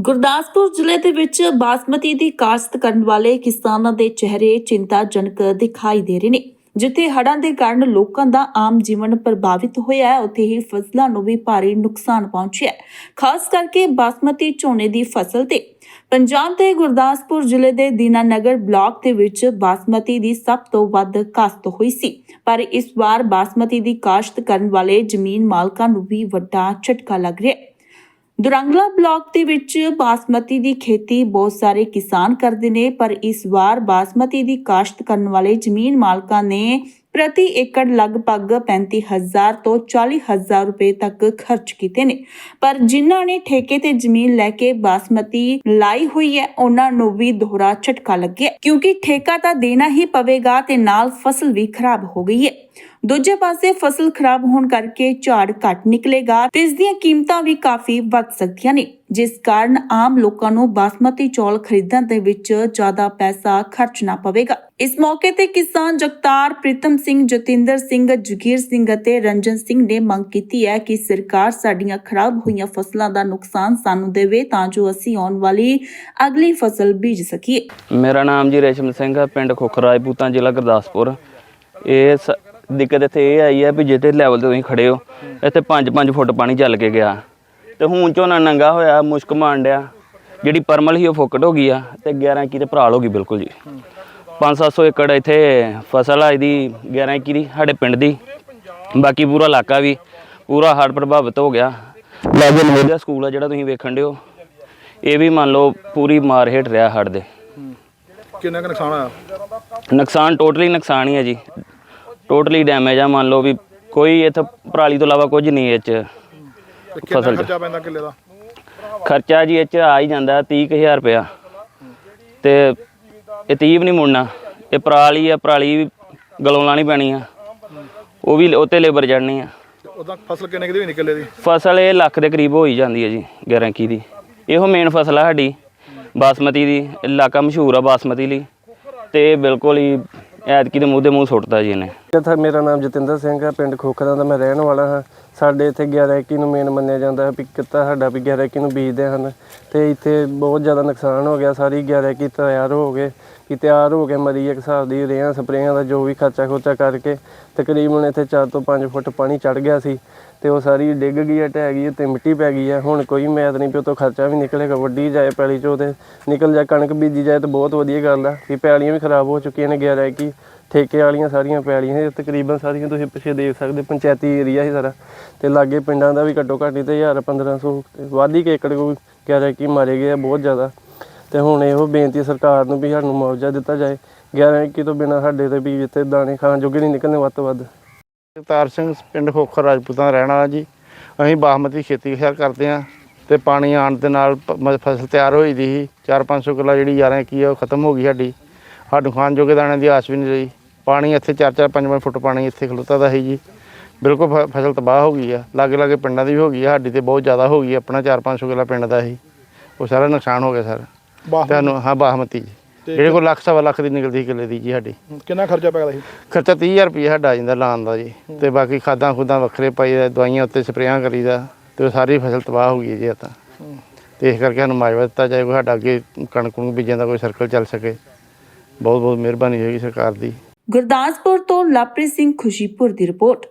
ਗੁਰਦਾਸਪੁਰ ਜ਼ਿਲ੍ਹੇ ਦੇ ਵਿੱਚ ਬਾਸਮਤੀ ਦੀ ਕਾਸ਼ਤ ਕਰਨ ਵਾਲੇ ਕਿਸਾਨਾਂ ਦੇ ਚਿਹਰੇ ਚਿੰਤਾਜਨਕ ਦਿਖਾਈ ਦੇ ਰਹੇ ਨੇ, ਜਿੱਥੇ ਹੜ੍ਹਾਂ ਦੇ ਕਾਰਨ ਲੋਕਾਂ ਦਾ ਆਮ ਜੀਵਨ ਪ੍ਰਭਾਵਿਤ ਹੋਇਆ ਹੈ, ਉੱਥੇ ਹੀ ਫਸਲਾਂ ਨੂੰ ਵੀ ਭਾਰੀ ਨੁਕਸਾਨ ਪਹੁੰਚਿਆ ਹੈ। ਖਾਸ ਕਰਕੇ ਬਾਸਮਤੀ ਝੋਨੇ ਦੀ ਫਸਲ ਤੇ ਪੰਜਾਬ ਦੇ ਗੁਰਦਾਸਪੁਰ ਜ਼ਿਲ੍ਹੇ ਦੇ ਦੀਨਾਨਗਰ ਬਲਾਕ ਦੇ ਵਿੱਚ ਬਾਸਮਤੀ ਦੀ ਸਭ ਤੋਂ ਵੱਧ ਕਾਸ਼ਤ ਹੋਈ ਸੀ, ਪਰ ਇਸ ਵਾਰ ਬਾਸਮਤੀ ਦੀ ਕਾਸ਼ਤ ਕਰਨ ਵਾਲੇ ਜ਼ਮੀਨ ਮਾਲਕਾਂ ਨੂੰ ਵੀ ਵੱਡਾ ਝਟਕਾ ਲੱਗ ਰਿਹਾ ਹੈ। ਦੁਰੰਗਲਾ ਬਲਾਕ ਦੇ ਵਿੱਚ ਬਾਸਮਤੀ ਦੀ ਖੇਤੀ ਬਹੁਤ ਸਾਰੇ ਕਿਸਾਨ ਕਰਦੇ ਨੇ, ਪਰ ਇਸ ਵਾਰ ਬਾਸਮਤੀ ਦੀ ਕਾਸ਼ਤ ਕਰਨ ਵਾਲੇ ਜ਼ਮੀਨ ਮਾਲਕਾਂ ਨੇ ਪ੍ਰਤੀ ਏਕੜ ਲਗਭਗ 35000 ਤੋਂ 40000 ਰੁਪਏ ਤੱਕ ਖਰਚ ਕੀਤੇ ਨੇ। ਪਰ ਜਿਨ੍ਹਾਂ ਨੇ ਠੇਕੇ ਤੇ ਜ਼ਮੀਨ ਲੈ ਕੇ ਬਾਸਮਤੀ ਲਾਈ ਹੋਈ ਹੈ, ਉਹਨਾਂ ਨੂੰ ਵੀ ਦੋਹਰਾ ਝਟਕਾ ਲੱਗਿਆ, ਕਿਉਂਕਿ ਠੇਕਾ ਤਾਂ ਦੇਣਾ ਹੀ ਪਵੇਗਾ ਤੇ ਨਾਲ ਫਸਲ ਵੀ ਖਰਾਬ ਹੋ ਗਈ ਹੈ। ਦੂਜੇ ਪਾਸੇ ਫਸਲ ਖਰਾਬ ਹੋਣ ਕਰਕੇ ਝਾੜ ਘੱਟ ਨਿਕਲੇਗਾ ਤੇ ਇਸ ਦੀਆਂ ਕੀਮਤਾਂ ਵੀ ਕਾਫੀ ਵੱਧ ਸਕਦੀਆਂ ਨੇ, ਜਿਸ ਕਾਰਨ ਆਮ ਲੋਕਾਂ ਨੂੰ ਬਾਸਮਤੀ ਚੌਲ ਖਰੀਦਣ ਦੇ ਵਿੱਚ ਜ਼ਿਆਦਾ ਪੈਸਾ ਖਰਚਣਾ ਪਵੇਗਾ। ਇਸ ਮੌਕੇ ਤੇ ਕਿਸਾਨ ਜਗਤਾਰ ਪ੍ਰੀਤਮ ਸਿੰਘ, ਜਤਿੰਦਰ ਸਿੰਘ, ਜਗੀਰ ਸਿੰਘ ਅਤੇ ਰੰਜਨ ਸਿੰਘ ਨੇ ਮੰਗ ਕੀਤੀ ਹੈ ਕਿ ਸਰਕਾਰ ਸਾਡੀਆਂ ਖਰਾਬ ਹੋਈਆਂ ਫਸਲਾਂ ਦਾ ਨੁਕਸਾਨ ਸਾਨੂੰ ਦੇਵੇ ਤਾਂ ਜੋ ਅਸੀਂ ਆਉਣ ਵਾਲੀ ਅਗਲੀ ਫਸਲ ਬੀਜ ਸਕੀਏ। ਮੇਰਾ ਨਾਮ ਜੀ ਰੇਸ਼ਮ ਸਿੰਘ ਹੈ, ਪਿੰਡ ਖੋਖਰ ਰਾਜਪੂਤਾਂ, ਜ਼ਿਲ੍ਹਾ ਗੁਰਦਾਸਪੁਰ। ਇਹ ਦਿੱਕਤ ਇੱਥੇ ਇਹ ਆਈ ਹੈ ਵੀ ਜਿਹੜੇ ਲੈਵਲ ਤੇ ਤੁਸੀਂ ਖੜੇ ਹੋ ਇੱਥੇ 5-5 ਫੁੱਟ ਪਾਣੀ ਚੱਲ ਕੇ ਗਿਆ। ਤੇ ਹੁਣ ਝੋਨਾ ਨੰਗਾ ਹੋਇਆ ਮੁਸ਼ਕ ਮਾਂਡਿਆ ਜਿਹੜੀ ਪਰਮਲ ਸੀ ਉਹ ਫੁੱਕਟ ਹੋ ਗਈ ਆ ਤੇ 11 ਕੀ ਤੇ ਭਰਾਲ ਹੋ ਗਈ ਬਿਲਕੁਲ ਜੀ। 5-700 ਏਕੜ ਇੱਥੇ ਫਸਲ ਆ ਇਹਦੀ 11 ਕੀ ਦੀ ਸਾਡੇ ਪਿੰਡ ਦੀ। ਬਾਕੀ ਪੂਰਾ ਇਲਾਕਾ ਵੀ ਪੂਰਾ ਹੜ੍ਹ ਪ੍ਰਭਾਵਿਤ ਹੋ ਗਿਆ। ਲਾਗੇ ਨਵੋਦਿਆ ਸਕੂਲ ਆ ਜਿਹੜਾ ਤੁਸੀਂ ਵੇਖਣ ਦਿਓ ਇਹ ਵੀ ਮੰਨ ਲਓ ਪੂਰੀ ਮਾਰ ਹੇਠ ਰਿਹਾ ਹੜ੍ਹ ਦੇ। ਕਿੰਨਾ ਕੁ ਨੁਕਸਾਨ ਆਇਆ ਨੁਕਸਾਨ ਟੋਟਲੀ ਨੁਕਸਾਨ ਹੀ ਹੈ ਜੀ। ਟੋਟਲੀ ਡੈਮੇਜ ਆ ਮੰਨ ਲਓ ਵੀ ਕੋਈ ਇੱਥੇ ਪਰਾਲੀ ਤੋਂ ਇਲਾਵਾ ਕੁਝ ਨਹੀਂ ਇਹ ਚ ਤੇ ਕਿੰਨਾ ਫਸਲ 'ਚ। ਖਰਚਾ ਪੈਂਦਾ ਕਿੱਲੇ ਦਾ? ਖਰਚਾ ਜੀ ਇਹ ਚ ਆ ਹੀ ਜਾਂਦਾ 30000 ਰੁਪਇਆ। ਤੇ ਇਹ 30 ਵੀ ਨਹੀਂ ਮੁੜਨਾ ਇਹ ਪਰਾਲੀ ਆ ਪਰਾਲੀ ਵੀ ਗਲੋਂ ਲਾਣੀ ਪੈਣੀ ਆ। ਉਹ ਵੀ ਉੱਤੇ ਲੇਬਰ ਚੜਨੀ ਆ। ਤੇ ਉਦਾਂ ਫਸਲ ਕਿੰਨੇ ਕੁ ਦੀ ਹੋਈ ਕਿੱਲੇ ਦੀ? ਫਸਲ ਇਹ ਲੱਖ ਦੇ ਕਰੀਬ ਹੋ ਹੀ ਜਾਂਦੀ ਹੈ ਜੀ 11 ਕੀ ਦੀ। ਇਹੋ ਮੇਨ ਫਸਲ ਆ ਸਾਡੀ ਬਾਸਮਤੀ ਦੀ ਇਲਾਕਾ ਮਸ਼ਹੂਰ ਆ ਬਾਸਮਤੀ ਲਈ। ਤੇ ਇਹ ਬਿਲਕੁਲ ਹੀ ਐਤਕੀ ਦੇ ਮੂੰਹ ਦੇ ਮੂੰਹ ਸੁੱਟਦਾ ਜੀ ਇਹਨੇ। ਇੱਥੇ ਮੇਰਾ ਨਾਮ ਜਤਿੰਦਰ ਸਿੰਘ ਹੈ, ਪਿੰਡ ਖੋਖਰਾਂ ਦਾ ਮੈਂ ਰਹਿਣ ਵਾਲਾ ਹਾਂ। ਸਾਡੇ ਇੱਥੇ 11 ਇੱਕੀ ਨੂੰ ਮੇਨ ਮੰਨਿਆ ਜਾਂਦਾ ਹੈ ਵੀ ਕਿੱਤਾ ਸਾਡਾ ਵੀ 11 ਇੱਕੀ ਨੂੰ ਬੀਜਦੇ ਹਨ। ਤੇ ਇੱਥੇ ਬਹੁਤ ਜ਼ਿਆਦਾ ਨੁਕਸਾਨ ਹੋ ਗਿਆ, ਸਾਰੀ 11 ਇੱਕੀ ਤਿਆਰ ਹੋ ਗਏ। ਕਿ ਤਿਆਰ ਹੋ ਕੇ ਮਰੀ ਇੱਕ ਹਿਸਾਬ ਦੀ ਰੇਹਾਂ, ਸਪਰੇਆਂ ਦਾ ਜੋ ਵੀ ਖਰਚਾ ਖੋਚਾ ਕਰਕੇ ਤਕਰੀਬਨ ਇੱਥੇ 4 ਤੋਂ 5 ਫੁੱਟ ਪਾਣੀ ਚੜ ਗਿਆ ਸੀ ਤੇ ਉਹ ਸਾਰੀ ਡਿੱਗ ਗਈ ਹੈ, ਢਹਿ ਗਈ ਹੈ ਤੇ ਮਿੱਟੀ ਪੈ ਗਈ ਹੈ। ਹੁਣ ਕੋਈ ਮੈਦ ਨਹੀਂ ਪਿਓ ਤੋਂ ਖਰਚਾ ਵੀ ਨਿਕਲੇਗਾ ਵੱਡੀ ਜਾਏ ਪੈਲੀ ਚੋਂ ਤੇ ਨਿਕਲ ਜਾ ਕਣਕ ਬੀਜੀ ਜਾਏ ਤਾਂ ਬਹੁਤ ਵਧੀਆ ਗੱਲ ਆ ਕਿ ਪੈਲੀਆਂ ਵੀ ਖਰਾਬ ਹੋ ਚੁੱਕੀਆਂ ਨੇ 11 ਇੱਕੀ, ਠੇਕੇ ਵਾਲੀਆਂ ਸਾਰੀਆਂ ਪੈਲੀਆਂ ਇਹ ਤਕਰੀਬਨ ਸਾਰੀਆਂ ਤੁਸੀਂ ਪਿੱਛੇ ਦੇਖ ਸਕਦੇ, ਪੰਚਾਇਤੀ ਏਰੀਆ ਸੀ ਸਾਰਾ ਤੇ ਲਾਗੇ ਪਿੰਡਾਂ ਦਾ ਵੀ ਘੱਟੋ ਘੱਟ ਹੀ ਤੇ 1000 1500 ਤੇ ਵੱਧ ਹੀ ਕਿ ਏਕੜ ਕੋਈ ਕਹਿ ਰਿਹਾ ਕਿ ਮਾਰੇ ਗਏ ਆ, ਬਹੁਤ ਜ਼ਿਆਦਾ। ਤੇ ਹੁਣ ਇਹੋ ਬੇਨਤੀ ਸਰਕਾਰ ਨੂੰ ਵੀ ਸਾਨੂੰ ਮੁਆਵਜ਼ਾ ਦਿੱਤਾ ਜਾਏ। 11 ਇੱਕੀ ਤੋਂ ਬਿਨਾਂ ਸਾਡੇ ਤੇ ਵੀ ਇੱਥੇ ਦਾਣੇ ਖਾਣ ਜੋਗੇ ਨਹੀਂ ਨਿਕਲਣੇ ਵੱਧ ਤੋਂ ਵੱਧ। ਜਗਤਾਰ ਸਿੰਘ ਪਿੰਡ ਖੋਖਰ ਰਾਜਪੂਤਾਂ ਦਾ ਰਹਿਣ ਵਾਲਾ ਜੀ। ਅਸੀਂ ਬਾਸਮਤੀ ਖੇਤੀ ਖਿਆਰ ਕਰਦੇ ਹਾਂ ਤੇ ਪਾਣੀ ਆਉਣ ਦੇ ਨਾਲ ਫਸਲ ਤਿਆਰ ਹੋਈ ਦੀ ਸੀ। 4-500 ਕਿੱਲਾ ਜਿਹੜੀ 11 ਕੀ ਆ ਉਹ ਖਤਮ ਹੋ ਗਈ ਸਾਡੀ। ਸਾਨੂੰ ਖਾਣ ਜੋਗੇ ਦਾਣੇ ਦੀ ਆਸ ਵੀ ਨਹੀਂ ਰਹੀ। ਪਾਣੀ ਇੱਥੇ 4-4 5-5 ਫੁੱਟ ਪਾਣੀ ਇੱਥੇ ਖਲੋਤਾ ਦਾ ਸੀ ਜੀ। ਬਿਲਕੁਲ ਫ- ਫਸਲ ਤਬਾਹ ਹੋ ਗਈ ਆ। ਲਾਗੇ ਲਾਗੇ ਪਿੰਡਾਂ ਦੀ ਵੀ ਹੋ ਗਈ ਆ। ਸਾਡੀ ਤੇ ਬਹੁਤ ਜ਼ਿਆਦਾ ਹੋ ਗਈ ਆ, ਆਪਣਾ 4-500 ਕਿੱਲਾ ਪਿੰਡ ਦਾ ਸੀ। ਉਹ ਸਾਰਾ ਨੁਕਸਾਨ ਹੋ ਗਿਆ ਸਰ। ਤੁਹਾਨੂੰ ਹਾਂ ਬਾਸਮਤੀ ਜੀ। ਤੇ ਜਿਹੜੇ ਕੋਲ ਲੱਖ ਸਵਾ ਲੱਖ ਦੀ ਨਿਕਲਦੀ ਸੀ ਕਿੱਲੇ ਦੀ ਜੀ ਸਾਡੀ। ਕਿੰਨਾ ਖਰਚਾ ਪੈ ਗਿਆ ਸੀ? ਖਰਚਾ 30000 ਰੁਪਏ ਸਾਡਾ ਆ ਜਾਂਦਾ ਲਾਉਣ ਦਾ ਜੀ। ਤੇ ਬਾਕੀ ਖਾਦਾਂ ਖੁਦਾਂ ਵੱਖਰੇ ਪਾਈ ਦਾ ਦਵਾਈਆਂ ਉੱਤੇ ਸਪਰੇਆਂ ਕਰੀਦਾ ਤੇ ਉਹ ਸਾਰੀ ਫਸਲ ਤਬਾਹ ਹੋ ਗਈ ਜੀ ਇਹ ਤਾਂ। ਤੇ ਇਸ ਕਰਕੇ ਸਾਨੂੰ ਮਾਜਵਾ ਦਿੱਤਾ ਜਾਏ ਕੋਈ ਸਾਡਾ ਅੱਗੇ ਕਣਕ ਨੂੰ ਬੀਜਣ ਦਾ ਕੋਈ ਸਰਕਲ ਚੱਲ ਸਕੇ। ਬਹੁਤ ਬਹੁਤ ਮਿਹਰਬਾਨੀ ਹੋਏਗੀ ਸਰਕਾਰ ਦੀ। ਗੁਰਦਾਸਪੁਰ ਤੋਂ ਲਵਪ੍ਰੀਤ ਸਿੰਘ ਖੁਸ਼ੀਪੁਰ ਦੀ ਰਿਪੋਰਟ।